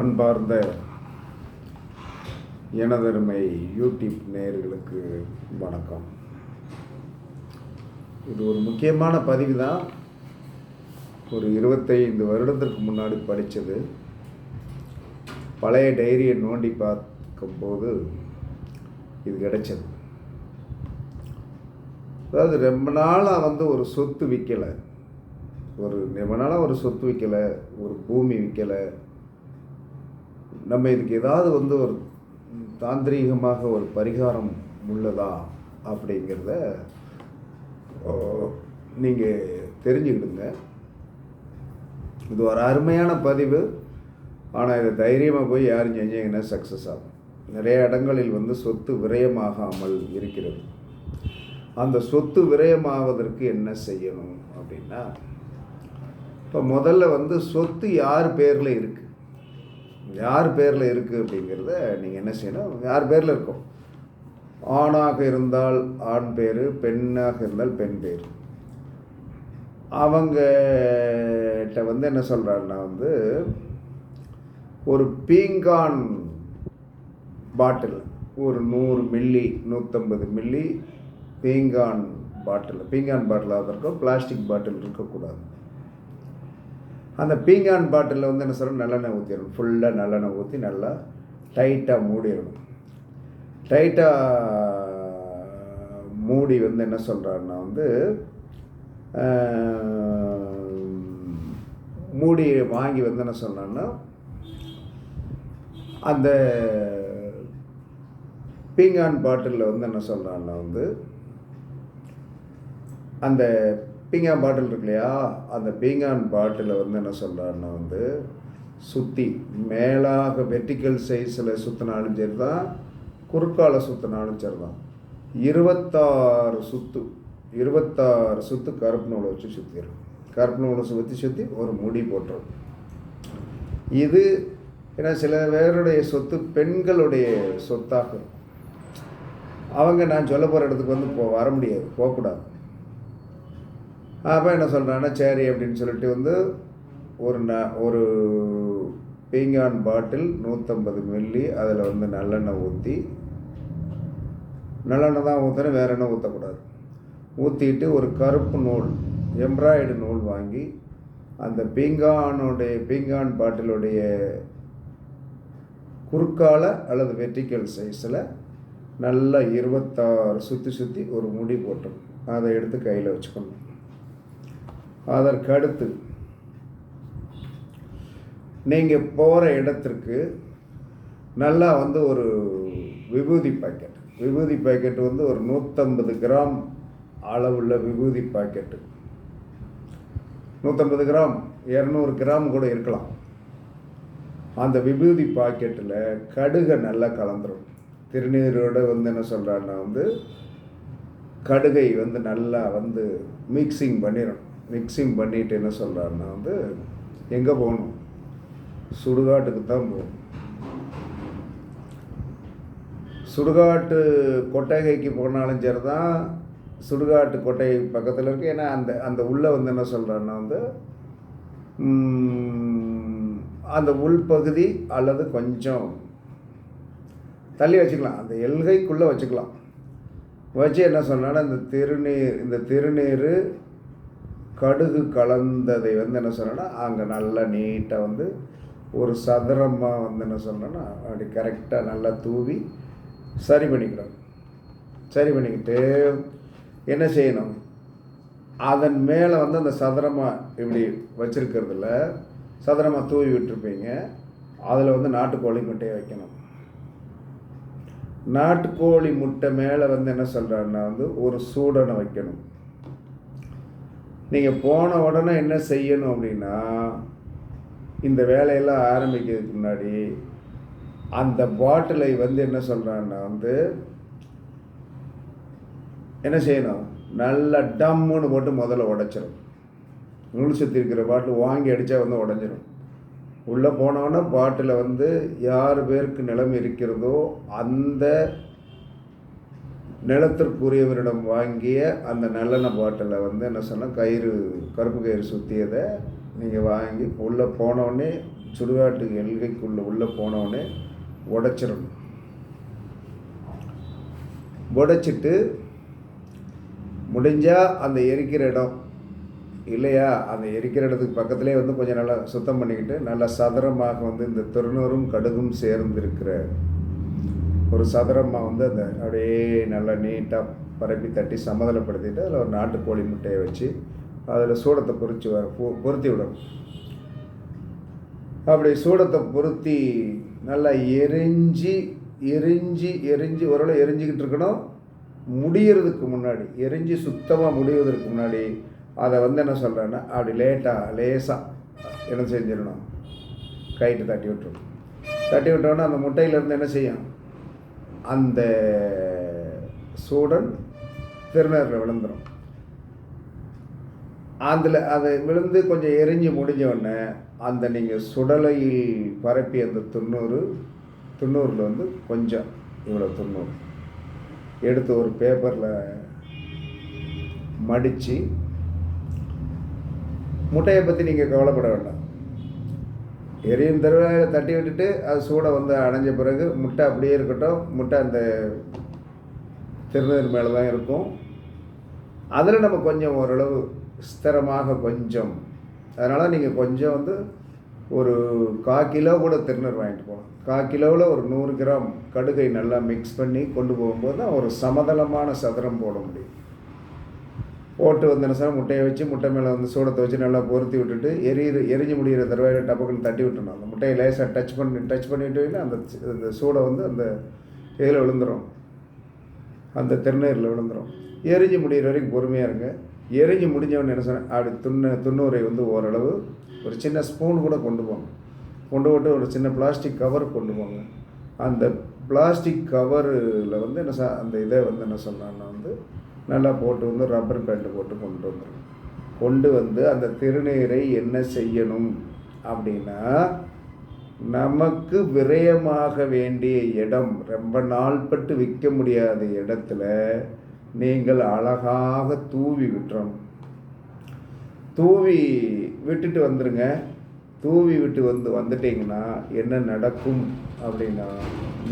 அன்பார்ந்த எனதருமை யூடியூப் நேயர்களுக்கு வணக்கம். இது ஒரு முக்கியமான பதிவு தான் ஒரு இருபத்தைந்து வருடத்திற்கு முன்னாடி படித்தது. பழைய டைரியை நோண்டி பார்க்கும்போது இது கிடைச்சது. அதாவது ரொம்ப நாளாக வந்து ஒரு சொத்து விற்கலை ஒரு ரொம்ப நாளாக ஒரு சொத்து விற்கலை ஒரு பூமி விற்கலை நம்ம இதுக்கு ஏதாவது வந்து ஒரு தாந்திரீகமாக ஒரு பரிகாரம் உள்ளதா அப்படிங்கிறத நீங்கள் தெரிஞ்சுக்கிடுங்க. இது ஒரு அருமையான பதிவு. ஆனால் இதை தைரியமாக போய் யாரும் செஞ்சீங்கன்னா சக்ஸஸ் ஆகும்? நிறைய இடங்களில் வந்து சொத்து விரயமாகாமல் இருக்கிறது. அந்த சொத்து விரயமாவதற்கு என்ன செய்யணும் அப்படின்னா இப்போ முதல்ல வந்து சொத்து யார் பேரில் இருக்குது யார் பேரில் இருக்குது அப்படிங்கிறத நீங்கள் என்ன செய்யணும்? யார் பேரில் இருக்கும் ஆணாக இருந்தால் ஆண் பேர் பெண்ணாக இருந்தால் பெண் பேர். அவங்ககிட்ட வந்து என்ன சொல்கிறாருன்னா வந்து ஒரு பீங்கான் பாட்டில் ஒரு நூறு மில்லி நூற்றம்பது மில்லி பீங்கான் பாட்டில். பீங்கான் பாட்டிலாக இருக்கும் பிளாஸ்டிக் பாட்டில் இருக்கக்கூடாது. அந்த பீங்கான் பாட்டிலில் வந்து என்ன சொல்கிறோம் நல்லெண்ணெய் ஊற்றிடணும் ஃபுல்லாக நல்லெண்ணெய் ஊற்றி நல்லா டைட்டாக மூடிடணும். டைட்டாக மூடி வந்து என்ன சொல்கிறாருன்னா வந்து மூடி வாங்கி வந்து என்ன சொன்னான்னா அந்த பீங்கான் பாட்டிலில் வந்து என்ன சொல்கிறான்னா வந்து அந்த பீங்கான் பாட்டில் இருக்கு இல்லையா? அந்த பீங்கான் பாட்டிலை வந்து என்ன சொல்கிறாருன்னா வந்து சுற்றி மேலாக வெர்டிக்கல் சைஸில் சுற்றினாலும் சரி தான் குறுக்கால சுற்றினாலும் சரி தான் இருபத்தாறு சுத்து இருபத்தாறு சுத்து கருப்பு நூலை வச்சு சுற்றிடும் கருப்பு நூலை சுற்றி சுற்றி ஒரு முடி போட்டுரும். இது ஏன்னா சில பேருடைய சொத்து பெண்களுடைய சொத்தாக. இருக்கும் அவங்க நான் சொல்ல போகிற இடத்துக்கு வந்து போ வர முடியாது போகக்கூடாது. அப்போ என்ன சொல்கிறான்னா சரி அப்படின்னு சொல்லிட்டு வந்து ஒரு ந ஒரு பீங்கான் பாட்டில் நூற்றம்பது மில்லி அதில் வந்து நல்லெண்ணெய் ஊற்றி நல்லெண்ணெய் தான் ஊற்றணும் வேற எண்ணெய் ஊற்றக்கூடாது ஊற்றிட்டு ஒரு கருப்பு நூல் எம்ப்ராய்டு நூல் வாங்கி அந்த பீங்கானுடைய பீங்கான் பாட்டிலுடைய குறுக்கால அல்லது வெர்டிக்கல் சைஸில் நல்லா இருபத்தாறு சுற்றி சுற்றி ஒரு முடி போட்டோம். அதை எடுத்து கையில் வச்சுக்கணும். அதற்கு அடுத்து நீங்கள் போகிற இடத்திற்கு நல்லா வந்து ஒரு விபூதி பாக்கெட் விபூதி பாக்கெட் வந்து ஒரு நூற்றம்பது கிராம் அளவுள்ள விபூதி பாக்கெட்டு நூற்றம்பது கிராம் இரநூறு கிராம் கூட இருக்கலாம். அந்த விபூதி பாக்கெட்டில் கடுகை நல்லா கலந்துரும். திருநீரோடு வந்து என்ன சொல்கிறான்னா வந்து கடுகை வந்து நல்லா வந்து மிக்சிங் பண்ணிடும் மிக்சிங் பண்ணிவிட்டு என்ன சொல்கிறாருன்னா வந்து எங்கே போகணும்? சுடுகாட்டுக்கு தான் போகணும். சுடுகாட்டு கொட்டகைக்கு போனாலும் சரி தான் சுடுகாட்டு கொட்டை பக்கத்தில் இருக்குது ஏன்னா அந்த அந்த உள்ளே வந்து என்ன சொல்கிறாருன்னா வந்து அந்த உள்பகுதி அல்லது கொஞ்சம் தள்ளி வச்சுக்கலாம். அந்த எல்கைக்குள்ளே வச்சுக்கலாம். வச்சு என்ன சொன்னால் இந்த திருநீர் இந்த திருநீர் கடுகு கலந்ததை வந்து என்ன சொன்னேன்னா அங்கே நல்லா நீட்டாக வந்து ஒரு சதுரமாக வந்து என்ன சொன்னேன்னா அப்படி கரெக்டாக நல்லா தூவி சரி பண்ணிக்கணும். சரி பண்ணிக்கிட்டு என்ன செய்யணும்? அதன் மேலே வந்து அந்த சதுரமாக இப்படி வச்சுருக்கிறதுல சதுரமாக தூவி விட்டுருப்பீங்க. அதில் வந்து நாட்டுக்கோழி முட்டையை வைக்கணும். நாட்டுக்கோழி முட்டை மேலே வந்து என்ன சொல்கிறாருன்னா வந்து ஒரு சூடனை வைக்கணும். நீங்கள் போன உடனே என்ன செய்யணும் அப்படின்னா இந்த வேலையெல்லாம் ஆரம்பிக்கிறதுக்கு முன்னாடி அந்த பாட்டிலை வந்து என்ன சொல்கிறான்னா வந்து என்ன செய்யணும்? நல்லா டம்முன்னு போட்டு முதல்ல உடைச்சிடும் நூல் சுற்றி இருக்கிற பாட்டில் வாங்கி அடித்தா வந்து உடஞ்சிடும் உள்ளே போனோன்னா பாட்டில் வந்து யார் பேருக்கு நிலம் இருக்கிறதோ அந்த நிலத்திற்குரியவரிடம் வாங்கிய அந்த நல்லெண்ணெய் பாட்டிலை வந்து என்ன சொன்னால் கயிறு கருப்பு கயிறு சுற்றியதை நீங்கள் வாங்கி உள்ளே போனவுடனே சுடுகாட்டு எல்கைக்குள்ளே உள்ளே போனவுடனே உடைச்சிடணும். உடைச்சிட்டு முடிஞ்சால் அந்த எரிக்கிற இடம் இல்லையா அந்த எரிக்கிற இடத்துக்கு பக்கத்துலேயே வந்து கொஞ்சம் நல்லா சுத்தம் பண்ணிக்கிட்டு நல்லா சதுரமாக வந்து இந்த திருநூறும் கடுகும் சேர்ந்திருக்கிற ஒரு சதுரமாக வந்து அந்த அப்படியே நல்லா நீட்டாக பரப்பி தட்டி சமதளப்படுத்திட்டு அதில் ஒரு நாட்டுக்கோழி முட்டையை வச்சு அதில் சூடத்தை பொறிச்சு வர பொ- பொருத்தி விடணும் அப்படி சூடத்தை பொருத்தி நல்லா எரிஞ்சு எரிஞ்சு எரிஞ்சு ஓரளவு எரிஞ்சிக்கிட்டு இருக்கணும். முடியறதுக்கு முன்னாடி எரிஞ்சு சுத்தமாக முடிவதற்கு முன்னாடி அதை வந்து என்ன சொல்கிறேன்னா அப்படி லேட்டாக லேசாக என்ன செஞ்சிடணும். கைட்டு தட்டி விட்டுரும் தட்டி விட்டோன்னா அந்த முட்டையிலேருந்து என்ன செய்யும்? அந்த சூடன் திருநீரில் விழுந்துடும் அதில் அது விழுந்து கொஞ்சம் எரிஞ்சு முடிஞ்ச உடனே அந்த நீங்கள் சுடலையில் பரப்பி அந்த துண்ணூறு துண்ணூறில் வந்து கொஞ்சம் இவ்வளோ துண்ணூறு. எடுத்து ஒரு பேப்பரில் மடித்து முட்டையை பற்றி நீங்கள் கவலைப்பட வேண்டாம். எரியும் தருவாயில் தட்டி விட்டுட்டு அது சூடை வந்து அணைஞ்ச பிறகு முட்டை அப்படியே இருக்கட்டும். முட்டை அந்த திருநீர் மேலே தான் இருக்கும். அதில் நம்ம கொஞ்சம் ஓரளவு ஸ்திரமாக கொஞ்சம். அதனால் நீங்கள் கொஞ்சம் வந்து ஒரு கா கிலோ கூட திருநீர் வாங்கிட்டு போகலாம். கா கிலோவில் ஒரு நூறு கிராம் கடுகை நல்லா மிக்ஸ் பண்ணி கொண்டு போகும்போது தான் ஒரு சமதளமான சதுரம் போட முடியும். போட்டு வந்து என்ன முட்டையை வச்சு முட்டை மேலே வந்து சூடத்தை வச்சு நல்லா பொருத்தி விட்டுட்டு எரியிற எரிஞ்சு முடிகிற தருவாயில் டப்புக்குன்னு தட்டி விட்டுணும் அந்த முட்டையை லேசாக டச் பண்ணி டச் பண்ணிட்டீங்கன்னா அந்த அந்த சூடை வந்து அந்த இதில் விழுந்துடும் அந்த திருநீரில் விழுந்துடும் எரிஞ்சு முடிகிற வரைக்கும் பொறுமையாக இருங்க. எரிஞ்சு முடிஞ்சவன் என்ன சொன்னேன்? அப்படி துண்ணு துண்ணூரை வந்து ஓரளவு ஒரு சின்ன ஸ்பூன் கூட கொண்டு போங்க. கொண்டு போட்டு ஒரு சின்ன பிளாஸ்டிக் கவர் கொண்டு போங்க. அந்த பிளாஸ்டிக் கவரில் வந்து என்ன ச அந்த இதை வந்து என்ன சொன்னான்னா வந்து நல்லா போட்டு வந்து ரப்பர் பேண்ட் போட்டு கொண்டு வந்துடும் கொண்டு வந்து அந்த திருநீரை என்ன செய்யணும் அப்படின்னா நமக்கு விரயமாக வேண்டிய இடம் ரொம்ப நாள்பட்டு விற்க முடியாத இடத்துல நீங்கள் அழகாக தூவி விட்டுறணும். தூவி விட்டுட்டு வந்துருங்க. தூவி விட்டு வந்து வந்துட்டீங்கன்னா என்ன நடக்கும் அப்படின்னா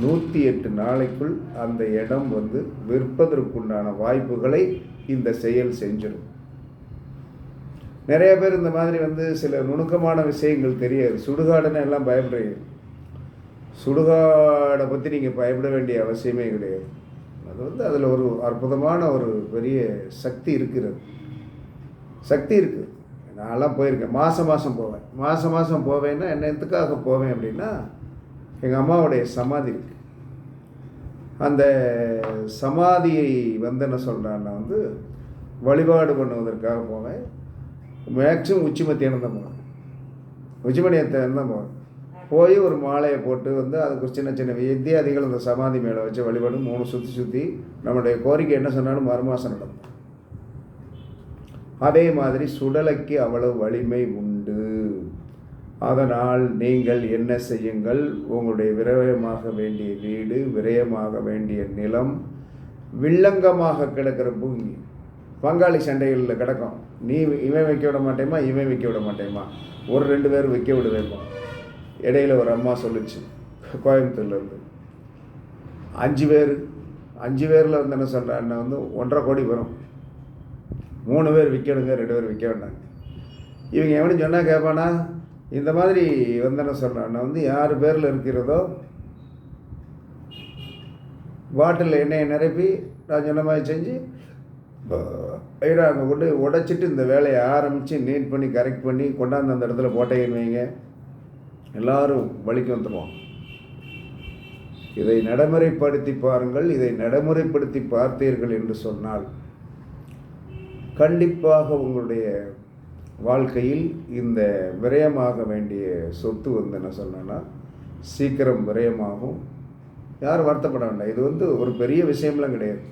நூற்றி எட்டு நாளைக்குள் அந்த இடம் வந்து விற்பதற்குண்டான வாய்ப்புகளை இந்த செயல் செஞ்சிடும் நிறைய பேர் இந்த மாதிரி வந்து சில நுணுக்கமான விஷயங்கள் தெரியாது. சுடுகாடுன்னு எல்லாம் பயப்படுறீங்க. சுடுகாடை பற்றி நீங்கள் பயப்பட வேண்டிய அவசியமே கிடையாது. அது வந்து அதில் ஒரு அற்புதமான ஒரு பெரிய சக்தி இருக்கிறது. சக்தி இருக்குது நான்லாம் போயிருக்கேன். மாதம் மாதம் போவேன். மாதம் மாதம் போவேன்னா என்ன எதுக்காக போவேன் அப்படின்னா எங்கள் அம்மாவுடைய சமாதி இருக்கு. அந்த சமாதியை வந்து என்ன சொல்கிறான்னா வந்து வழிபாடு பண்ணுவதற்காக போவேன். மேக்ஸிமம் உச்சி மத்தியானம் தான் போவேன். உச்சி தான் போவேன். போய் ஒரு மாலையை போட்டு வந்து அதுக்கு ஒரு சின்ன சின்ன வித்தியாதிகள் அந்த சமாதி மேலே வச்சு வழிபாடு மூணு சுற்றி சுற்றி நம்முடைய கோரிக்கை என்ன சொன்னாலும் மறுமாசம் நடக்கும். அதே மாதிரி சுடலைக்கு அவ்வளவு வலிமை உண்டு. அதனால் நீங்கள் என்ன செய்யுங்கள்? உங்களுடைய விரயமாக வேண்டிய வீடு விரயமாக வேண்டிய நிலம் வில்லங்கமாக கிடக்கிற பூமி. பங்காளி சண்டைகளில் கிடக்கும். நீ இவன் வைக்க விட மாட்டேமா இவன் வைக்க விட மாட்டேமா? ஒரு ரெண்டு பேர் வைக்க விடுவேமா இடையில ஒரு அம்மா சொல்லுச்சு கோயம்புத்தூர்லேருந்து. அஞ்சு பேர். அஞ்சு பேரில் வந்து என்ன சொல்கிறேன் வந்து ஒன்றரை கோடி வரும். மூணு பேர் விற்கணுங்க ரெண்டு பேர் விற்க வேண்டாங்க இவங்க எவனும் சொன்னால் கேட்பானா இந்த மாதிரி வந்து என்ன சொல்கிறான்னா வந்து யார் பேரில் இருக்கிறதோ பாட்டிலில் எண்ணெயை நிரப்பி நான் சொன்ன மாதிரி செஞ்சு ஐயோ அங்கே கொண்டு உடைச்சிட்டு இந்த வேலையை ஆரம்பித்து நீட் பண்ணி கரெக்ட் பண்ணி கொண்டாந்து அந்த இடத்துல போட்டேன்னு வைங்க. எல்லாரும் வழிக்கு வந்துடுவோம் இதை நடைமுறைப்படுத்தி பாருங்கள் இதை நடைமுறைப்படுத்தி பார்த்தீர்கள் என்று சொன்னால் கண்டிப்பாக உங்களுடைய வாழ்க்கையில் இந்த விரயமாக வேண்டிய சொத்து வந்து என்ன சொன்னேன்னா சீக்கிரம் விரயமாகும். யாரும் வருத்தப்பட வேண்டாம். இது வந்து ஒரு பெரிய விஷயம்லாம் கிடையாது.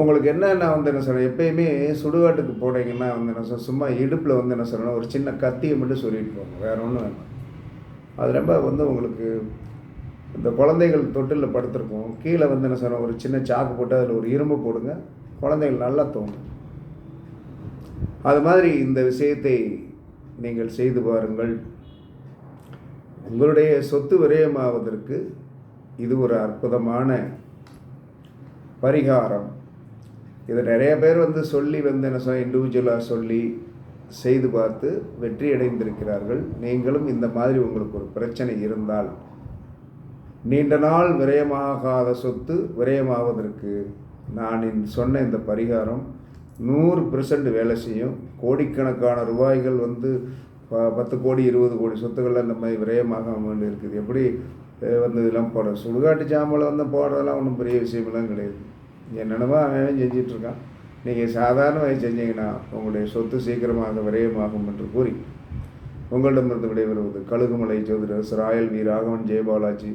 உங்களுக்கு என்ன நான் வந்து என்ன சொல்கிறேன் எப்பயுமே சுடுகாட்டுக்கு போனீங்கன்னா வந்து என்ன சொல்ல சும்மா இடுப்பில் வந்து என்ன சொல்லணும் ஒரு சின்ன கத்தியை மட்டும் சொல்லிட்டு போங்க. வேற ஒன்றும் வேண்டாம். அது ரொம்ப வந்து உங்களுக்கு இந்த குழந்தைகள் தொட்டிலில் படுத்திருக்கும். கீழே வந்து என்ன சொல்கிறோம் ஒரு சின்ன சாக்கு போட்டு அதில் ஒரு இரும்பு போடுங்க. குழந்தைகள் நல்லா தோணும் அது மாதிரி இந்த விஷயத்தை நீங்கள் செய்து பாருங்கள். உங்களுடைய சொத்து விரயமாவதற்கு இது ஒரு அற்புதமான பரிகாரம். இதை நிறைய பேர் வந்து சொல்லி வந்து என்ன சொல்ல இண்டிவிஜுவலாக சொல்லி செய்து பார்த்து வெற்றி அடைந்திருக்கிறார்கள். நீங்களும் இந்த மாதிரி உங்களுக்கு ஒரு பிரச்சனை இருந்தால் நீண்ட நாள் விரயமாகாத சொத்து விரயமாவதற்கு நான் சொன்ன இந்த பரிகாரம் நூறு பெர்சன்ட் வேலை செய்யும். கோடிக்கணக்கான ரூபாய்கள் வந்து ப- பத்து கோடி இருபது கோடி சொத்துக்கள் அந்த மாதிரி விரயமாக வேண்டி இருக்குது. எப்படி வந்து இதெல்லாம் போட சுடுகாட்டு ஜாமலை வந்து போடுறதெல்லாம் ஒன்றும் பெரிய விஷயமெல்லாம் கிடையாது. என்னென்னமோ அவன் செஞ்சிட்ருக்கான். நீங்கள் சாதாரணமாக செஞ்சீங்கன்னா உங்களுடைய சொத்து சீக்கிரமாக விரயமாகும் என்று கூறி உங்களிடமிருந்து விடைபெறுவது கழுகுமலை ஜோதிடர் ராயல் வி ராகவன் ஜெயபாலாஜி